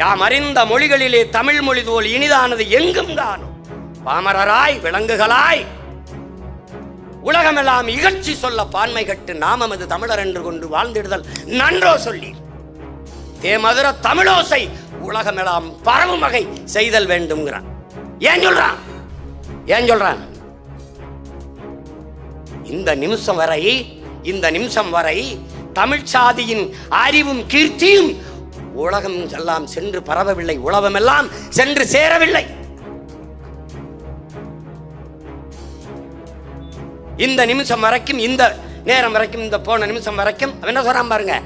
யாம் அறிந்த மொழிகளிலே தமிழ் மொழி தோல் இனிதானது எங்கும் காணும் பாமரராய் விலங்குகளாய் உலகமெல்லாம் இகழ்ச்சி சொல்ல பான்மை கட்டு நாமமது தமிழர் என்று கொண்டு வாழ்ந்திடுதல் நன்றோ சொல்லி தேமதுர தமிழோசை உலகமெல்லாம் பரவும் வகை செய்தல் வேண்டும்ங்கிறான். ஏன் சொல்றான்? ஏன் சொல்றான்? இந்த நிமிஷம் வரை இந்த நிமிஷம் வரை தமிழ் சாதியின் அறிவும் கீர்த்தியும் உலகம் எல்லாம் சென்று பரவவில்லை. உலகமெல்லாம் சென்று சேரவில்லை. இந்த நிமிஷம் வரைக்கும் இந்த நேரம் வரைக்கும் இந்த போன நிமிஷம் வரைக்கும் என்ன சொல்றான் பாருங்க?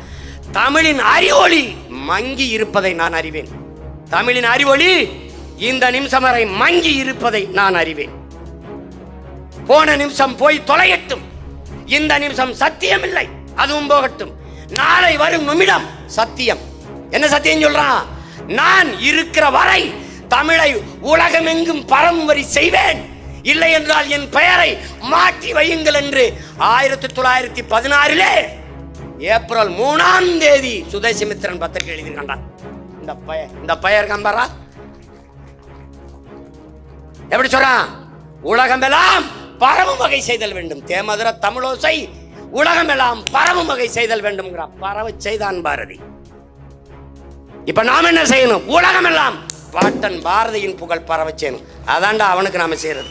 தமிழின் அறிவொளி மங்கி இருப்பதை நான் அறிவேன். தமிழின் அறிவொளி இந்த நிமிஷம் வரை மங்கி இருப்பதை நான் அறிவேன். போன நிமிஷம் போய் தொலையட்டும். இந்த நிமிஷம் சத்தியம் இல்லை அதுவும் போகட்டும். நாளை வரும் நிமிடம் சத்தியம். என்ன சத்தியம் சொல்றான்? நான் இருக்கிற வரை தமிழை உலகமெங்கும் பரம்பரி செய்வேன். இல்லை என்றால் என் பெயரை மாற்றி வையுங்கள் என்று ஆயிரத்தி தொள்ளாயிரத்தி பதினாறிலே ஏப்ரல் மூணாம் தேதி சுதேசிமித்திரன் பத்திரிகை எழுதியிருக்கான் இந்த பெயர் இந்த பெயர் கம்பரா எப்படி சொல்றான்? உலகமெல்லாம் பரவும் வகை செய்தல் வேண்டும். தேமதுர தமிழோசை உலகமெல்லாம் பரவும் வகை செய்தல் வேண்டும் பரவ செய்தான் பாரதி. இப்ப நாம் என்ன செய்யணும்? உலகமெல்லாம். பாட்டன் பாரதியின் புகழ் பரவ அதாண்டா அவனுக்கு நாம செய்யறது.